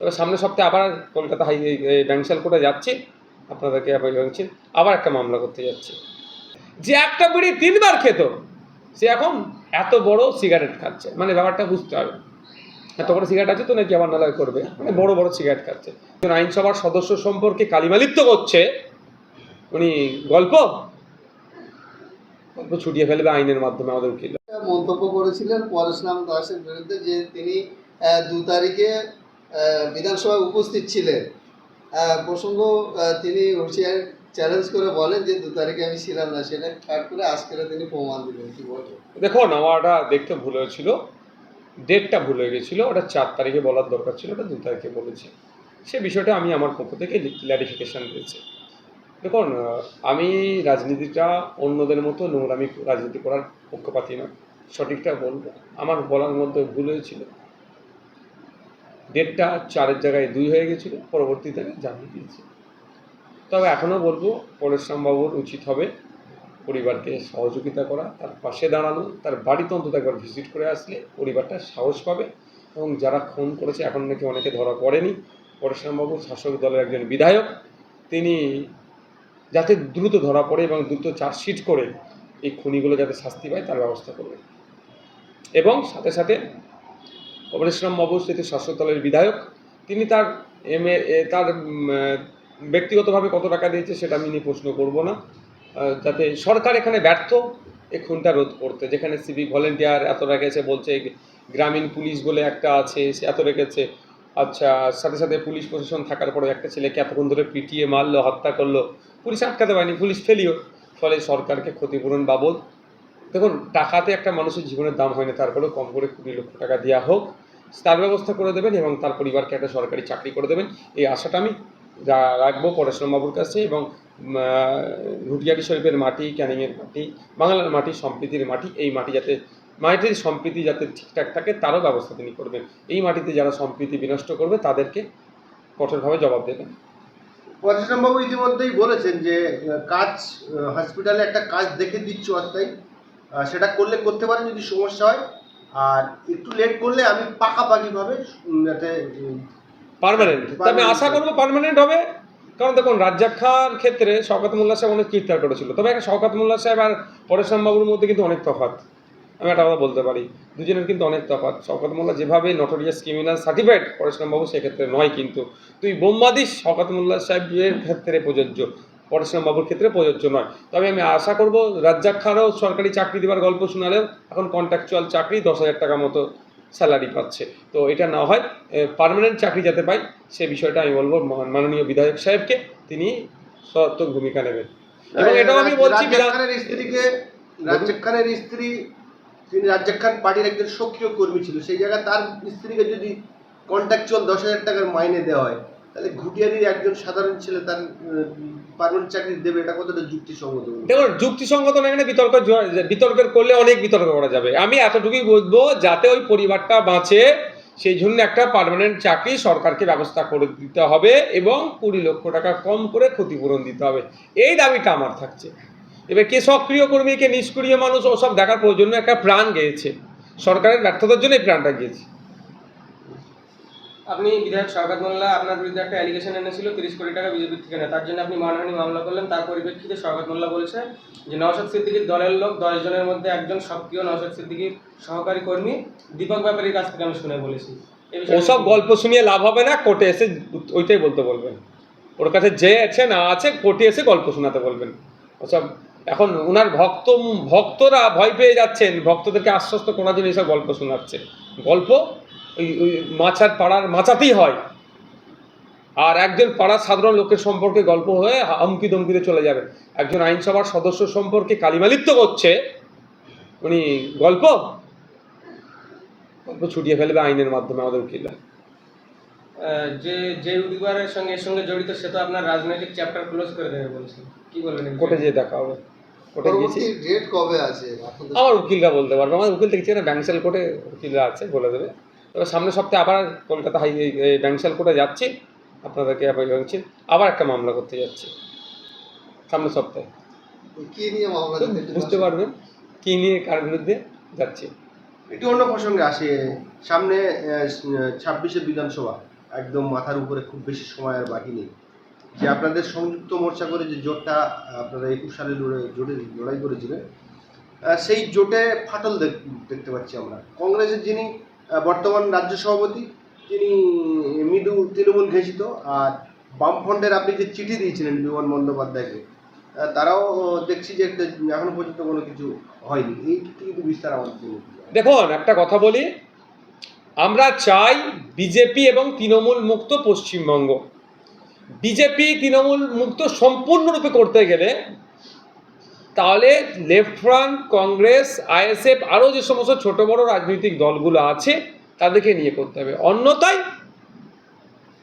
তবে সামনের সপ্তাহে আবার কলকাতা হাই ব্যাংশাল কোর্টে যাচ্ছি। আপনাদেরকে জানাচ্ছি আবার একটা মামলা করতে যাচ্ছি। যে একটা বিড়ি তিনবার খেত, সে এখন এত বড় সিগারেট খাচ্ছে। মানে ব্যাপারটা বুঝতে হবে। এত বড় সিগারেট আছে তো নাকি আবার নালায় করবে? মানে বড় বড় সিগারেট খাচ্ছে। আইনসভার সদস্য সম্পর্কে কালিমালিপ্ত করছে। উনি গল্প? গল্প ছুটিয়ে ফেলবে আইনের মাধ্যমে আমাদের উকিল। মন্তব্য করেছিলেন পরেশরাম দাসের বিরুদ্ধে যে তিনি দু তারিখে বিধানসভায় উপস্থিত ছিলেন। প্রসঙ্গ তিনি হুঁশিয়ার চ্যালেঞ্জ করে বলেন যে দু তারিখে আমি ছিলাম না, সেটা ঠাট করে আজকে তিনি প্রমাণ দিলেন। কি বলব? দেখুন আমার ওটা দেখতে ভুল হয়েছিল, ডেটটা ভুল হয়ে গেছিল, ওটা চার তারিখে বলার দরকার ছিল, ওটা দু তারিখে বলেছি। সে বিষয়টা আমি আমার পক্ষ থেকে ক্ল্যারিফিকেশান দিয়েছি। দেখুন আমি রাজনীতিটা অন্যদের মতো নোংরামি রাজনীতি করার পক্ষপাতি না সঠিকটা বলব। আমার বলার মধ্যে ভুল হয়েছিল। ডেটটা চারের জায়গায় দুই হয়ে গেছিল, পরবর্তীতে জানিয়ে দিয়েছি তবে এখনও বলব, পরেশরামবাবুর উচিত হবে পরিবারকে সহযোগিতা করা, তার পাশে দাঁড়ানো, তার বাড়িতে অন্তত একবার ভিজিট করে আসলে পরিবারটা সাহস পাবে এবং যারা খুন করেছে, এখন নাকি অনেকে ধরা পড়েনি, পরেশরামবাবু শাসক দলের একজন বিধায়ক, তিনি যাতে দ্রুত ধরা পড়ে এবং দ্রুত চার্জশিট করে এই খুনিগুলো যাতে শাস্তি পায়, তার ব্যবস্থা করবে এবং সাথে সাথে পরেশরাম বাবু যেহেতু শাসক দলের বিধায়ক। তিনি তার এম এ এ- তার ব্যক্তিগতভাবে কত টাকা দিয়েছে সেটা আমি নিয়ে প্রশ্ন করব না। যাতে সরকার এখানে ব্যর্থ এই খুনটা রোধ করতে। যেখানে সিভিক ভলেন্টিয়ার এত রেখেছে, বলছে গ্রামীণ পুলিশ বলে একটা আছে, সে এত রেখেছে। আচ্ছা সাথে সাথে পুলিশ প্রশাসন থাকার পরে একটা ছেলেকে এতক্ষণ ধরে পিটিয়ে মারলো, হত্যা করল। পুলিশ আটকাতে পারেনি, পুলিশ ফেলিও। ফলে সরকারকে ক্ষতিপূরণ বাবদ দেখুন টাকাতে একটা মানুষের জীবনের দাম হয় না তারপরেও কম করে কুড়ি লক্ষ টাকা দেওয়া হোক তার ব্যবস্থা করে দেবেন এবং তার পরিবারকে একটা সরকারি চাকরি করে দেবেন। এই আশাটা আমি রা- রাখব পরেশরাম বাবুর কাছে এবং আহ, শরীফের মাটি ক্যানিংয়ের মাটি বাংলার মাটি সম্প্রীতির মাটি এই মাটি যাতে মাটির সম্প্রীতি যাতে ঠিকঠাক থাকে তারও ব্যবস্থা তিনি করবেন। এই মাটিতে যারা সম্প্রীতি বিনষ্ট করবে তাদেরকে কঠোরভাবে জবাব দেবেন। পরেশরামবাবু ইতিমধ্যেই বলেছেন যে কাজ হসপিটালে একটা কাজ দেখে দিচ্ছ আহ, সেটা করলে করতে পারেন যদি সমস্যা হয়। আর একটু লেট করলে আমি পাকাপাকিভাবে যাতে পার্মানেন্ট তবে আশা করব পার্মানেন্ট হবে। কারণ দেখুন রাজ্জাক খাঁর ক্ষেত্রে শওকাত মোল্লা সাহেব অনেক চিৎকার করেছিল। তবে একটা শওকাত মোল্লা সাহেব আর পরেশরাম বাবুর মধ্যে কিন্তু অনেক তফাৎ। আমি একটা কথা বলতে পারি দুজনের কিন্তু অনেক তফাৎ। শওকাত মোল্লা যেভাবে নটোরিয়াস ক্রিমিনাল সার্টিফাইড পরেশরাম বাবু সেক্ষেত্রে নয় কিন্তু। তুই বোম্বাদিস শওকাত মোল্লা সাহেবের ক্ষেত্রে প্রযোজ্য। পরেশরাম বাবুর ক্ষেত্রে প্রযোজ্য নয়। তবে আমি আশা করব রাজ্জাক খানও সরকারি চাকরি দেওয়ার গল্প শোনালেও এখন কন্ট্রাকচুয়াল চাকরি দশ হাজার টাকা মতো স্যালারি পাচ্ছে। তো এটা না হয় পার্মানেন্ট চাকরি যাতে পাই সে বিষয়টা আমি বলব মাননীয় বিধায়ক সাহেবকে তিনি সত্য ভূমিকা নেবেন। এবং এটাও আমি বলছি স্ত্রীকে রাজ্জাক খানের স্ত্রী তিনি রাজ্জাক খান পার্টির একজন সক্রিয় কর্মী ছিল সেই জায়গায় তার স্ত্রীকে যদি কন্ট্রাকচুয়াল দশ হাজার টাকার মাইনে দেওয়া হয় তাহলে ঘুটিয়ারির একজন সাধারণ ছেলে তার পার্মানেন্ট চাকরি দেবে, এটা কতটা যুক্তিসঙ্গত দেখুন, যুক্তিসঙ্গত না এখানে বিতর্ক বিতর্কের করলে অনেক বিতর্ক করা যাবে। আমি এতটুকুই বলব যাতে ওই পরিবারটা বাঁচে, সেই জন্য একটা পার্মানেন্ট চাকরি সরকারকে ব্যবস্থা করে দিতে হবে এবং কুড়ি লক্ষ টাকা কম করে ক্ষতিপূরণ দিতে হবে। এই দাবিটা আমার থাকছে। এবার কে সক্রিয় কর্মী, কে নিষ্ক্রিয় মানুষ, ওসব দেখার প্রয়োজন একটা প্রাণ গেয়েছে। সরকারের ব্যর্থতার জন্য এই প্রাণটা গিয়েছে। আপনি বিধায়ক শওকত মোল্লা, আপনার বিরুদ্ধে একটা অ্যালিগেশন এনেছিল, তিরিশ কোটি টাকা বিজেপির থেকে নেয় তার জন্য আপনি মানহানি মামলা করলেন। তার পরিপ্রেক্ষিতে শওকত মোল্লা বলেছে যে নওশাদ সিদ্দিকির দলের লোক দশ জনের মধ্যে একজন সক্রিয় নওশাদ সিদ্দিকির সহকারী কর্মী। দীপক ব্যাপারীর কাছ থেকে আমি শুনে বলেছি। ওসব গল্প শুনিয়ে লাভ হবে না, কোর্টে এসে ওইটাই বলতে বলবেন। ওর কাছে যে আছে, না আছে, কোর্টে এসে গল্প শোনাতে বলবেন। ওসব এখন ওনার ভক্ত, ভক্তরা ভয় পেয়ে যাচ্ছেন। ভক্তদেরকে আশ্বস্ত করার জন্য এইসব গল্প শোনাচ্ছে। গল্প ওই ওই মাছার পাড়ার মাচাতেই হয়। আর একজন পাড়ার সাধারণ লোকের সম্পর্কে গল্প হয়ে হামকি দমকিতে চলে যাবে। একজন আইনসভার সদস্য সম্পর্কে কালিমালিপ্ত করছে উনি গল্প? গল্প ছুটিয়ে ফেলবে আইনের মাধ্যমে আমাদের উকিলরা। যে যে উদিবারের সঙ্গে এর সঙ্গে জড়িত সে তো আপনার রাজনৈতিক চ্যাপ্টার ক্লোজ করে দেবে বলেছে। কি বলবেন কোর্টে? যেয়ে দেখা হবে। কোর্টে গিয়েছি ডেট কবে আছে? আমার উকিলরা বলতে পারবে। আমার উকিল দেখছি না কোর্টে উকিলরা আছে বলে দেবে। তবে সামনের সপ্তাহে আবার কলকাতা হাই ব্যাংশাল কোর্টে যাচ্ছি। আপনাদেরকে আবার জানাচ্ছি আবার একটা মামলা করতে যাচ্ছি। সামনের সপ্তাহে। কি নিয়ে মামলা বুঝতে পারবেন কী নিয়ে কার বিরুদ্ধে যাচ্ছি। একটু অন্য প্রসঙ্গে আসে। সামনে ছাব্বিশে বিধানসভা একদম মাথার উপরে খুব বেশি সময় আর বাকি নেই। যে আপনাদের সংযুক্ত মোর্চা করে যে জোটটা আপনারা একুশ সালে লড়ে জোটে লড়াই করেছিলেন সেই জোটে ফাটল দেখ- দেখতে পাচ্ছি আমরা। কংগ্রেসের যিনি বর্তমান রাজ্য সভাপতি, তিনি মৃদু তৃণমূল ঘেঁষিত, আর বামফ্রন্টের আপনি যে চিঠি দিয়েছিলেন বিমান বন্দ্যোপাধ্যায়কে তারাও দেখছি যে এখনও পর্যন্ত কোনো কিছু হয়নি। এই কিন্তু বিস্তার আমাদের দেখুন, একটা কথা বলি, আমরা চাই বিজেপি এবং তৃণমূল মুক্ত পশ্চিমবঙ্গ। বিজেপি তৃণমূল মুক্ত সম্পূর্ণরূপে করতে গেলে তাহলে লেফট ফ্রন্ট কংগ্রেস আইএসএফ আরও যে সমস্ত ছোট বড় রাজনৈতিক দলগুলো আছে, তাদেরকে নিয়ে করতে হবে। অন্যথায়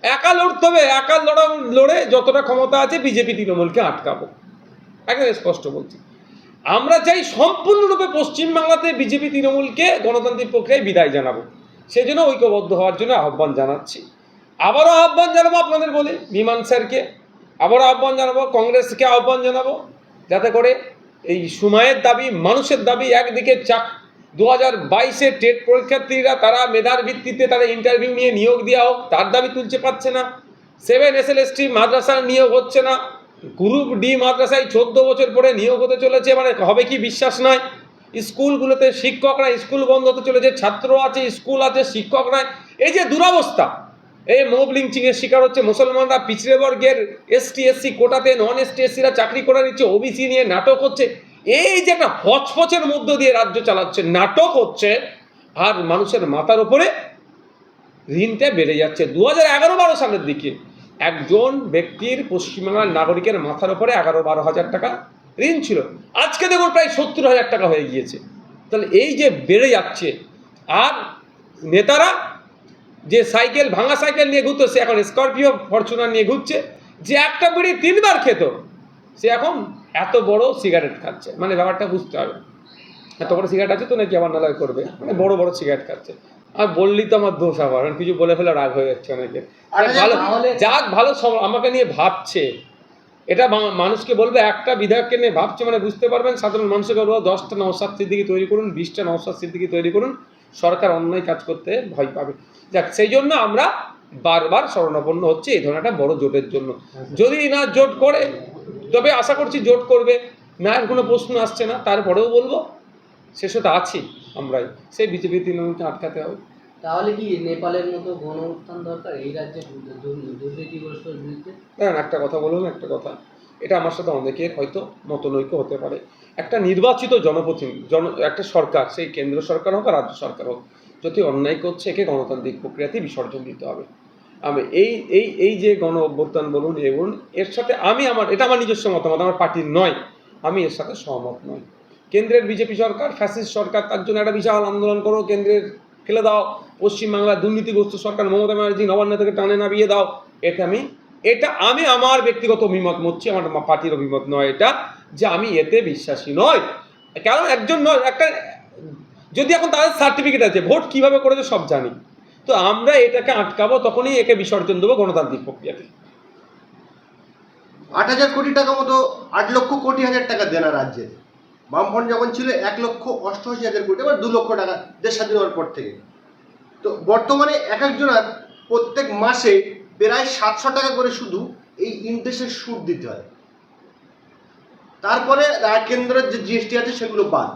একা লড়তে হবে, একা লড়া লড়ে যতটা ক্ষমতা আছে বিজেপি, তৃণমূলকে আটকাবো। একদম স্পষ্ট বলছি। আমরা চাই সম্পূর্ণরূপে পশ্চিমবাংলাতে বিজেপি, তৃণমূলকে গণতান্ত্রিক প্রক্রিয়ায় বিদায় জানাব। সেই জন্য ঐক্যবদ্ধ হওয়ার জন্য আহ্বান জানাচ্ছি। আবারও আহ্বান জানাব আপনাদের বলে, বিমান স্যারকে। আবারও আহ্বান জানাব, কংগ্রেসকে আহ্বান জানাব, যাতে করে এই সময়ের দাবি, মানুষের দাবি একদিকে চাক। দু হাজার বাইশে টেট পরীক্ষার্থীরা তারা মেধার ভিত্তিতে তাদের ইন্টারভিউ নিয়ে নিয়োগ দেওয়া হোক, তার দাবি তুলতে পারছে না। Seven S L S T মাদ্রাসার নিয়োগ হচ্ছে না। গ্রুপ ডি মাদ্রাসায় চোদ্দ বছর পরে নিয়োগ হতে চলেছে মানে হবে কি বিশ্বাস নয়। স্কুলগুলোতে শিক্ষকরা, স্কুল বন্ধ হতে চলেছে, ছাত্র আছে, স্কুল আছে শিক্ষক নাই এই যে দুরবস্থা এই মোব লিঞ্চিংয়ের শিকার হচ্ছে মুসলমানরা, পিছড়ে বর্গের এসটি এসসি কোটাতে নন এসটি এসসিরা চাকরি করে নিচ্ছে ওবিসি নিয়ে নাটক হচ্ছে। এই যে একটা হচপচের মধ্য দিয়ে রাজ্য চালাচ্ছে, নাটক হচ্ছে, আর মানুষের মাথার উপরে ঋণটা বেড়ে যাচ্ছে। দু হাজার এগারো বারো সালের দিকে একজন ব্যক্তির পশ্চিমবাংলার নাগরিকের মাথার উপরে এগারো বারো হাজার টাকা ঋণ ছিল। আজকে দেখুন প্রায় সত্তর হাজার টাকা হয়ে গিয়েছে। তাহলে এই যে বেড়ে যাচ্ছে, আর নেতারা যে সাইকেল ভাঙা সাইকেল নিয়ে ঘুরতো সে এখন স্করপিও ফরচুনার নিয়ে ঘুরছে। যে একটা বিড়ি তিনবার খেত সে এখন এত বড় সিগারেট খাচ্ছে। মানে ব্যাপারটা বুঝতে হবে। এত বড় সিগারেট আছে তো নাকি আবার নালায় করবে মানে বড় বড় সিগারেট খাচ্ছে। আর বললি তো আমার দোষ আবার কিছু বলে ফেলে রাগ হয়ে যাচ্ছে অনেকে। ভালো যাক ভালো আমাকে নিয়ে ভাবছে। এটা মানুষকে বলবে একটা বিধায়ককে নিয়ে ভাবছে মানে বুঝতে পারবেন সাধারণ মানুষকে বলব দশটা নওসাদ সিদ্দিকি তৈরি করুন বিশটা নওসাদ সিদ্দিকি তৈরি করুন সরকার অন্যায় কাজ করতে ভয় পাবে। যাক সেই জন্য আমরা বারবার শরণাপন্ন হচ্ছে এই ধরনের একটা বড় জোটের জন্য। যদি না জোট করে তবে আশা করছি জোট করবে। না এর কোনো প্রশ্ন আসছে না। তারপরেও বলব শেষে তো আছি আমরাই। সেই বিজেপি তৃণমূলকে আটকাতে হবে। তাহলে কি নেপালের মতো গণ উত্থান দরকার? এই রাজ্যে দু- দু- দুর্নীতিগ্রস্ত বিরুদ্ধে? দেখেন একটা কথা বলুন একটা কথা। এটা আমার সাথে অনেকের হয়তো মতনৈক্য হতে পারে। একটা নির্বাচিত জনপ্রতিনিধি জন একটা সরকার সেই কেন্দ্র সরকার হোক আর রাজ্য সরকার হোক যদি অন্যায় করছে, একে গণতান্ত্রিক প্রক্রিয়াতেই বিসর্জন দিতে হবে। আমি এই এই এই যে গণ অভ্যুত্থান বলুন এ বলুন, এর সাথে আমি আমার, এটা আমার নিজস্ব মতামত, আমার পার্টির নয়। আমি এর সাথে সহমত নয় কেন্দ্রের বিজেপি সরকার, ফ্যাসিস্ট সরকার, তার জন্য একটা বিশাল আন্দোলন করো, কেন্দ্রের ফেলে দাও। পশ্চিমবাংলার দুর্নীতিগ্রস্ত সরকার মমতা ব্যানার্জি নবান্ন থেকে টানে নামিয়ে দাও। এটা আমি এটা আমি আমার ব্যক্তিগত অভিমত মরছি আমার পার্টির অভিমত নয় এটা, যে আমি এতে বিশ্বাসী নয় কারণ একজন নয়, একটা যদি এখন তাদের সার্টিফিকেট আছে, ভোট কীভাবে করেছে সব জানি। তো আমরা এটাকে আটকাবো, তখনই একে বিসর্জন দেবো গণতান্ত্রিক প্রক্রিয়াতে। আট হাজার কোটি টাকা মতো, আট লক্ষ কোটি হাজার টাকা দেনা রাজ্যে। বামফ্রন্ট যখন ছিল, এক লক্ষ অষ্টআশি হাজার কোটি, এবার দু লক্ষ টাকা দেশ স্বাধীন হওয়ার পর থেকে। তো বর্তমানে এক একজনের প্রত্যেক মাসে প্রায় সাতশো টাকা করে শুধু এই ইন্টারেস্টের সুদ দিতে হয়। তারপরে কেন্দ্রের যে জিএসটি আছে, সেগুলো বাদ।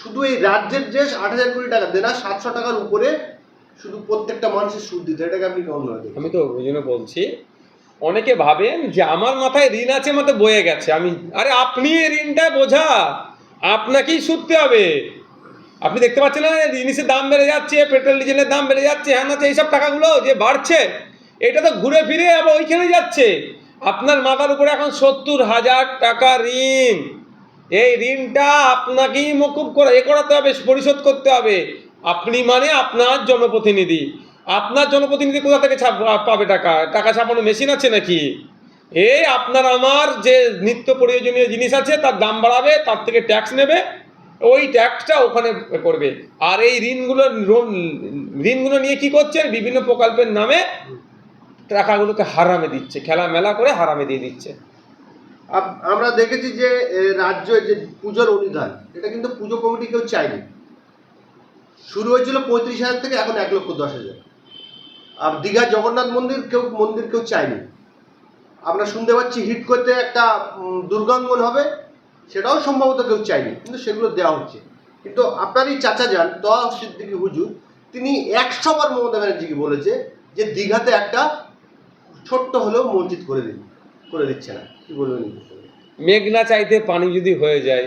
শুধু এই রাজ্যের যে আট হাজার কোটি টাকা, দেনা সাতশো টাকার উপরে শুধু প্রত্যেকটা মানুষের সুদ দিতে এটাকে আপনি কেমন আমি তো ওই জন্য বলছি, অনেকে ভাবেন যে আমার মাথায় ঋণ আছে মতো বয়ে গেছে। আমি, আরে আপনি এই ঋণটা বোঝা, আপনাকেই শুধতে হবে। আপনি দেখতে পাচ্ছেন না জিনিসের দাম বেড়ে যাচ্ছে, পেট্রোল, ডিজেলের দাম বেড়ে যাচ্ছে হ্যাঁ আছে এইসব টাকাগুলো যে বাড়ছে, এটা তো ঘুরে ফিরে আবার ওইখানে যাচ্ছে। আপনার মাথার উপরে এখন সত্তর হাজার টাকা ঋণ। এই ঋণটা আপনাকেই মকুব করে, এ করাতে হবে, পরিশোধ করতে হবে। আপনি মানে আপনার জনপ্রতিনিধি। আপনার জনপ্রতিনিধি কোথা থেকে পাবে টাকা? টাকা ছাপানো মেশিন আছে নাকি? এই আপনার, আমার যে নিত্য প্রয়োজনীয় জিনিস আছে, তার দাম বাড়াবে, তার থেকে ট্যাক্স নেবে, ওই ট্যাক্সটা ওখানে করবে। আর এই ঋণগুলো ঋণগুলো নিয়ে কি করছে? বিভিন্ন প্রকল্পের নামে টাকাগুলোকে হারামে দিচ্ছে খেলা মেলা করে হারামে দিয়ে দিচ্ছে। আমরা দেখেছি যে রাজ্য যে পুজোর অনুদান, এটা কিন্তু পুজো কমিটি কেউ চায়নি। শুরু হয়েছিল পঁয়ত্রিশ হাজার থেকে, এখন এক লক্ষ দশ হাজার। আর দীঘা জগন্নাথ মন্দির কেউ মন্দির কেউ চায়নি। আমরা শুনতে পাচ্ছি হিট করতে একটা দুর্গাঙ্গন হবে, সেটাও সম্ভবত কেউ চায়নি, কিন্তু সেগুলো দেওয়া হচ্ছে। কিন্তু আপনারই চাচা যান তোয়া সিদ্দিকী হুজুর, তিনি একশো বার মমতা ব্যানার্জিকে বলেছে যে দীঘাতে একটা ছোট্ট হলেও মসজিদ করে দিন, করে দিচ্ছে না। মেঘ না চাইতে পানি যদি হয়ে যায়,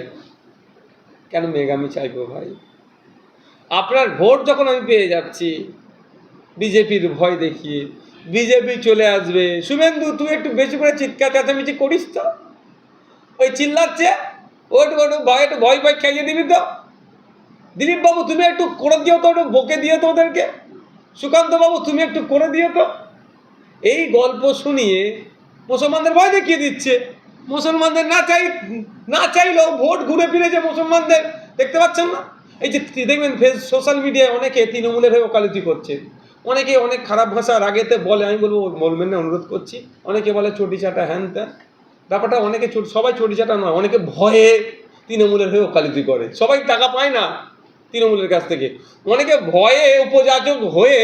কেন মেঘ আমি চাইব ভাই? আপনার ভোট যখন আমি পেয়ে যাচ্ছি, বিজেপির ভয় দেখিয়ে, বিজেপি চলে আসবে। শুভেন্দু, তুই একটু বেশি করে চিৎকার চেঁচামেচি করিস তো। ওই চিল্লাচ্ছে, ওটু ওটু ভয়, একটু ভয় ভয় খাইয়ে দিবি তো। দিলীপ বাবু তুমি একটু করে দিও তো, একটু বকে দিও তো ওদেরকে। সুকান্ত বাবু তুমি একটু করে দিও তো। এই গল্প শুনিয়ে মুসলমানদের ভয় দেখিয়ে দিচ্ছে। মুসলমানদের না চাই, না চাইলেও ভোট ঘুরে ফিরে যে মুসলমানদের দেখতে পাচ্ছেন না? এই যে দেখবেন, ফেস সোশ্যাল মিডিয়ায় অনেকে তৃণমূলের হয়ে ওকালতি করছে। অনেকে অনেক খারাপ ভাষা রাগেতে বলে, আমি বলব বলবেন না, অনুরোধ করছি। অনেকে বলে, চটি চাটা হ্যান ত্যান। ব্যাপারটা অনেকে সবাই চটি চাটা নয়, অনেকে ভয়ে তৃণমূলের হয়ে ওকালতি করে। সবাই টাকা পায় না তৃণমূলের কাছ থেকে। অনেকে ভয়ে উপযাচক হয়ে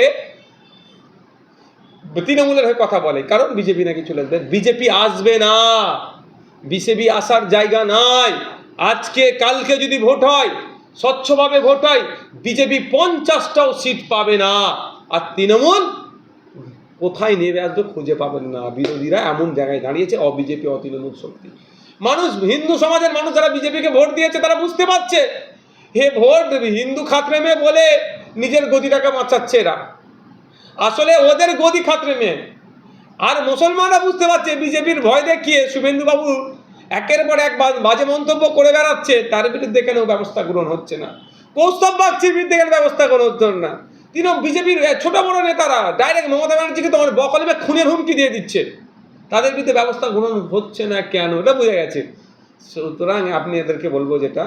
তৃণমূলের হয়ে কথা বলে, কারণ বিজেপি নাকি চলে আসবে? বিজেপি আসবে না। বিজেপি আসার জায়গা নাই। আজকে, কালকে যদি ভোট হয়, স্বচ্ছভাবে ভোট হয়, বিজেপি পঞ্চাশটাও সিট পাবে না। আর তৃণমূল কোথায় নেবে? আসবে খুঁজে পাবেন না। বিরোধীরা এমন জায়গায় দাঁড়িয়েছে, অবিজেপি, অতৃণমূল শক্তি। মানুষ, হিন্দু সমাজের মানুষ যারা বিজেপিকে ভোট দিয়েছে, তারা বুঝতে পারছে। হে ভোট, হিন্দু খাতরেমে বলে নিজের গদিটাকে বাঁচাচ্ছে এরা। আসলে ওদের গদি খাতরে মেয়ে। আর মুসলমানরা বুঝতে পারছে, বিজেপির ভয় দেখিয়ে শুভেন্দুবাবু একের পর এক বাজে মন্তব্য করে বেড়াচ্ছে, তার বিরুদ্ধে কেন ব্যবস্থা গ্রহণ হচ্ছে না? কৌস্তব বাগচির বিরুদ্ধে কেন ব্যবস্থা গ্রহণ হচ্ছে না? তিনি বিজেপির ছোট বড় নেতারা ডাইরেক্ট মমতা ব্যানার্জিকে তোমার বকলবে, খুনের হুমকি দিয়ে দিচ্ছে। তাদের বিরুদ্ধে ব্যবস্থা গ্রহণ হচ্ছে না কেন? এটা বোঝা গেছে। সুতরাং আপনি এদেরকে বলব যেটা,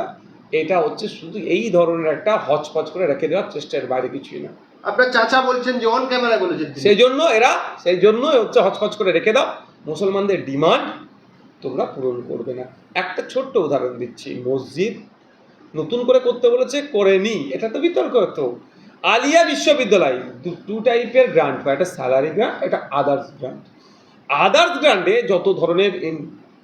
এটা হচ্ছে শুধু এই ধরনের একটা হচপচ করে রেখে দেওয়ার চেষ্টার বাইরে কিছুই না। আপনার চাচা বলছেন যে অন ক্যামেরা বলেছেন সেই জন্য এরা সেই জন্যই হচ্ছে হচকচ করে রেখে দাও। মুসলমানদের ডিমান্ড তোমরা পূরণ করবে না। একটা ছোট্ট উদাহরণ দিচ্ছি। মসজিদ নতুন করে করতে বলেছে, করেনি। এটা তো বিতর্ক হতো আলিয়া বিশ্ববিদ্যালয় টু টাইপের গ্রান্ট পায় একটা স্যালারি গ্রান্ট একটা আদার্স গ্রান্ট আদার্স গ্রান্টে যত ধরনের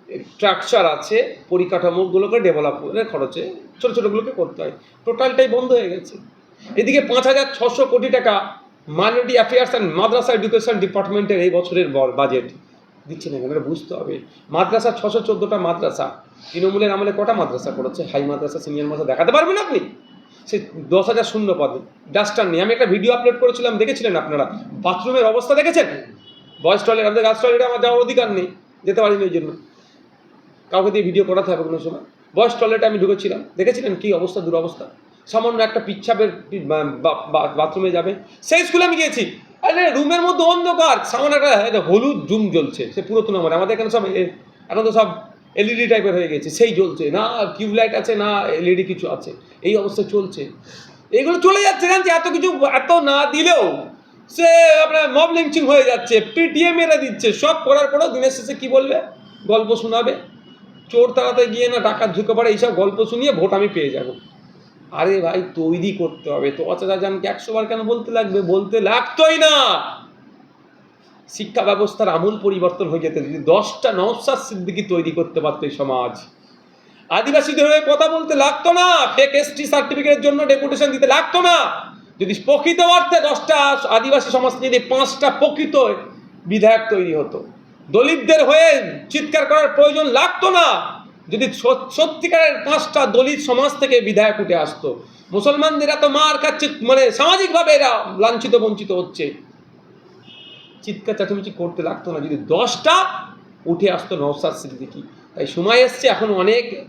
স্ট্রাকচার আছে, পরিকাঠামোগুলোকে ডেভেলপ করে খরচে ছোটো ছোটোগুলোকে করতে হয়। টোটালটাই বন্ধ হয়ে গেছে। এদিকে পাঁচ হাজার ছশো কোটি টাকা minority affairs and madrasa education ডিপার্টমেন্টের এই বছরের বাজেট দিচ্ছে না এটা বুঝতে হবে। মাদ্রাসা ছশো চোদ্দোটা মাদ্রাসা, তৃণমূলের আমলে কটা মাদ্রাসা করেছে? হাই মাদ্রাসা, সিনিয়র মাদ্রাসা, দেখাতে পারবেন আপনি? সে দশ হাজার শূন্য পদে ডাস্টার নেই আমি একটা ভিডিও আপলোড করেছিলাম, দেখেছিলেন আপনারা? বাথরুমের অবস্থা দেখেছেন? বয়েস টয়লেট আমাদের গাছ টয়লেটে আমার যাওয়ার অধিকার নেই, যেতে পারিনি ওই জন্য। কাউকে দিয়ে ভিডিও করাতে হবে কোনো সময়। বয়স টয়লেটে আমি ঢুকেছিলাম, দেখেছিলেন কি অবস্থা, দুরবস্থা? সামান্য একটা পিচ্ছাপের বাথরুমে যাবে। সেই স্কুলে আমি গিয়েছি। আরে, রুমের মধ্যে অন্ধকার। সামান্য একটা হলুদ জুম জ্বলছে। সে পুরাতন আমার। আমাদের এখানে সব এখন তো সব এলইডি টাইপের হয়ে গেছে। সেই জ্বলছে। না টিউবলাইট আছে, না এলইডি কিছু আছে। এই অবস্থা চলছে। এইগুলো চলে যাচ্ছে, জানছি? এত কিছু, এত না দিলেও সে আপনার মব লিঞ্চিং হয়ে যাচ্ছে। পিটিএ মেরে দিচ্ছে। সব করার পরেও দিনের শেষে কী বলবে? গল্প শোনাবে। চোর তাড়াতে গিয়ে না ডাকাত ঢুকে পড়ে। এইসব গল্প শুনিয়ে ভোট আমি পেয়ে যাব। আরে ভাই, তৈরি করতে হবে। তো অচাচা জানকে একশো বার কেন বলতে লাগবে? বলতে লাগতোই না! শিক্ষা ব্যবস্থার আমূল পরিবর্তন হয়ে যেত যদি দশটা নওসাদ সিদ্দিকি তৈরি করতে পারতো এই সমাজ। আদিবাসীদের হয়ে কথা বলতে লাগতো না। ফেক এসটি সার্টিফিকেটের জন্য ডেপুটেশন দিতে লাগতো না। যদি প্রকৃত অর্থে দশটা আদিবাসী সমাজ যদি পাঁচটা প্রকৃত বিধায়ক তৈরি হতো। দলিতদের হয়ে চিৎকার করার প্রয়োজন লাগতো না। যদি সত- সত্যিকারের পাঁচটা দলিত সমাজ থেকে বিধায়ক উঠে আসতো, মুসলমানদের এত মার খাচ্ছে মানে সামাজিকভাবে এরা লাঞ্ছিত, বঞ্চিত হচ্ছে। চিৎকার, চাচামেচি করতে লাগতো না। যদি দশটা উঠে আসতো নওসাদ সিদ্দিকি, তাই সময় এসছে, এখন অনেক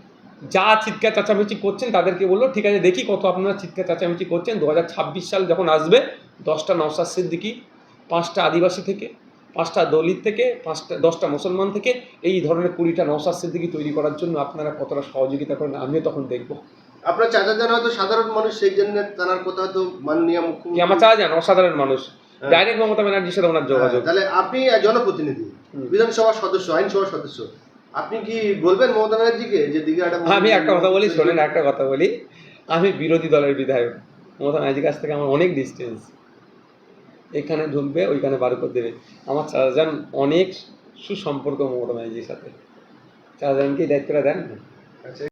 যা চিৎকার, চাচামেচি করছেন তাদেরকে বলল, ঠিক আছে, দেখি কত আপনারা চিৎকার, চাচামেচি করছেন। দু হাজার ছাব্বিশ সাল যখন আসবে, দশটা নওসাদ সিদ্দিকি, পাঁচটা আদিবাসী থেকে পাঁচটা দলিত থেকে পাঁচটা দশটা মুসলমান থেকে এই ধরনের কুড়িটা নওসাদ সিদ্দিকি তৈরি করার জন্য আপনারা কতটা সহযোগিতা করেন আমিও তখন দেখব। আপনার চাচা যান হয়তো সাধারণ মানুষ সেই জন্য তার কথা হয়তো মাননীয় মুখ্যমন্ত্রী আমার চাওয়া যান অসাধারণ মানুষ। হ্যাঁ। ডাইরেক্ট মমতা ব্যানার্জির সাথে ওনার যোগাযোগ। হ্যাঁ, তাহলে আপনি জনপ্রতিনিধি বিধানসভার সদস্য আইনসভার সদস্য আপনি কি বলবেন মমতা ব্যানার্জিকে যে দীঘাটা আমি একটা কথা বলি শোনেন একটা কথা বলি। আমি বিরোধী দলের বিধায়ক। মমতা ব্যানার্জির কাছ থেকে আমার অনেক ডিস্টেন্স এখানে ঢুকবে, ওইখানে বার করে দেবে। আমার চাচাজান অনেক সুসম্পর্ক মমতা সাথে। চাচাজানকে দায়িত্বটা দেন আচ্ছা